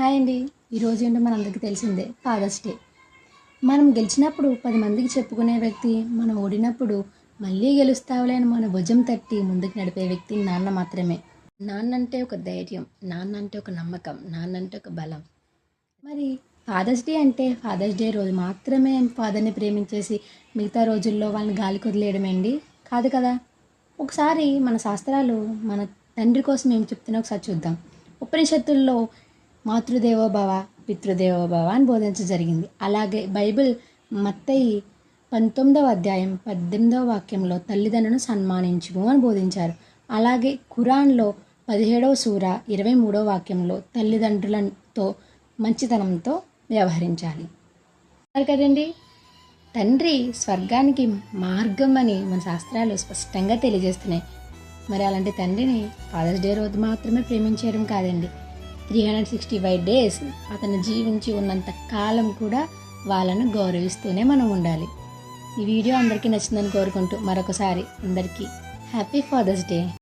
Hi అండి. ఈరోజు ఏంటో మనందరికీ తెలిసిందే. ఫాదర్స్ డే మనం గెలిచినప్పుడు పది మందికి చెప్పుకునే వ్యక్తి మనం ఓడినప్పుడు మళ్ళీ గెలుస్తావులే అని మన భుజం తట్టి ముందుకు నడిపే వ్యక్తి నాన్న మాత్రమే. నాన్న అంటే ఒక ధైర్యం నాన్న అంటే ఒక నమ్మకం నాన్న అంటే ఒక బలం. మరి ఫాదర్స్ డే అంటే ఫాదర్స్ డే రోజు మాత్రమే ఫాదర్ని ప్రేమించేసి మిగతా రోజుల్లో వాళ్ళని గాలి కొదిలేయడమేండి కాదు కదా? ఒకసారి మన శాస్త్రాలు మన తండ్రి కోసం ఏం చెప్తున్నా ఒకసారి చూద్దాం. ఉపనిషత్తుల్లో మాతృదేవోభవ పితృదేవోభవ అని బోధించ జరిగింది. అలాగే బైబిల్ మత్తయి పంతొమ్మిదవ అధ్యాయం పద్దెనిమిదవ వాక్యంలో తల్లిదండ్రులను సన్మానించుము అని బోధించారు. అలాగే ఖురాన్లో పదిహేడవ సూర ఇరవై మూడవ వాక్యంలో తల్లిదండ్రులతో మంచితనంతో వ్యవహరించాలి. కదండి? తండ్రి స్వర్గానికి మార్గం అని మన శాస్త్రాలు స్పష్టంగా తెలియజేస్తున్నాయి. మరి అలాంటి తండ్రిని ఫాదర్స్ డే రోజు మాత్రమే ప్రేమించడం కాదండి. Three hundred sixty five days అతను జీవించి ఉన్నంత కాలం కూడా వాళ్ళను గౌరవిస్తూనే మనం ఉండాలి. ఈ వీడియో అందరికీ నచ్చిందని కోరుకుంటూ మరొకసారి అందరికీ హ్యాపీ ఫాదర్స్ డే.